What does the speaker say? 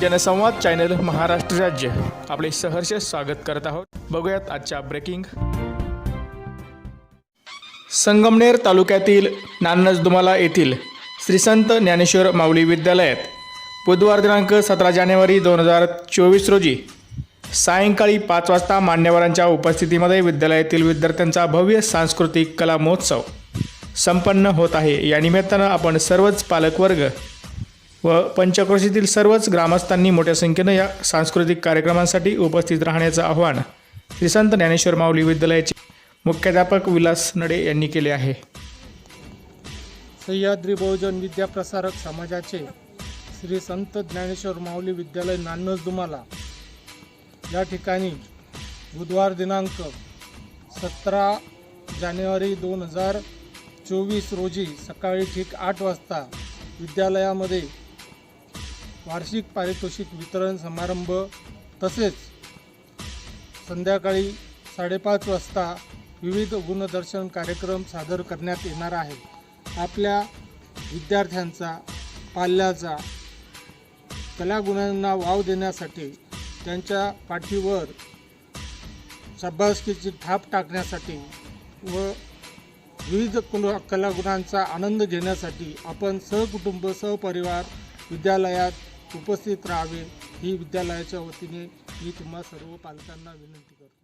जनसंवाद चॅनल महाराष्ट्र राज्य. आपले सहर्ष स्वागत करत आहोत. बघूयात आजच्या ब्रेकिंग. संगमनेर तालुक्यातील नानजदुमाला येथील श्री संत ज्ञानेश्वर माऊली विद्यालयात बुधवार दिनांक सतरा जानेवारी दोन हजार चोवीस रोजी सायंकाळी पाच वाजता मान्यवरांच्या उपस्थितीमध्ये विद्यालयातील विद्यार्थ्यांचा भव्य सांस्कृतिक कला महोत्सव संपन्न होत आहे. या निमित्तानं आपण सर्वच पालकवर्ग व पंचक्रोशीतील सर्वच ग्रामस्थांनी मोठ्या संख्येनं या सांस्कृतिक कार्यक्रमांसाठी उपस्थित राहण्याचं आवाहन श्री संत ज्ञानेश्वर माऊली विद्यालयाचे मुख्याध्यापक विलास नडे यांनी केले आहे. सह्याद्री बहुजन विद्याप्रसारक समाजाचे श्री संत ज्ञानेश्वर माऊली विद्यालय नान्नज दुमाला. या ठिकाणी बुधवार दिनांक सतरा जानेवारी दोन हजार चोवीस रोजी सकाळी ठीक आठ वाजता विद्यालयामध्ये वार्षिक पारितोषिक वितरण समारंभ तसेच संध्याकाळी साडेपाच वाजता विविध गुणदर्शन कार्यक्रम सादर करण्यात येणार आहे. आपल्या विद्यार्थ्यांचा पाल्याचा कलागुणांना वाव देण्यासाठी त्यांच्या पाठीवर शाबासकीची थाप टाकण्यासाठी व विविध कुल कलागुणांचा आनंद घेण्यासाठी आपण सहकुटुंब सहपरिवार विद्यालयात उपस्थित राहावे ही विद्यालयाच्या वतीने मी तुम्हा सर्व पालकांना विनंती करतो.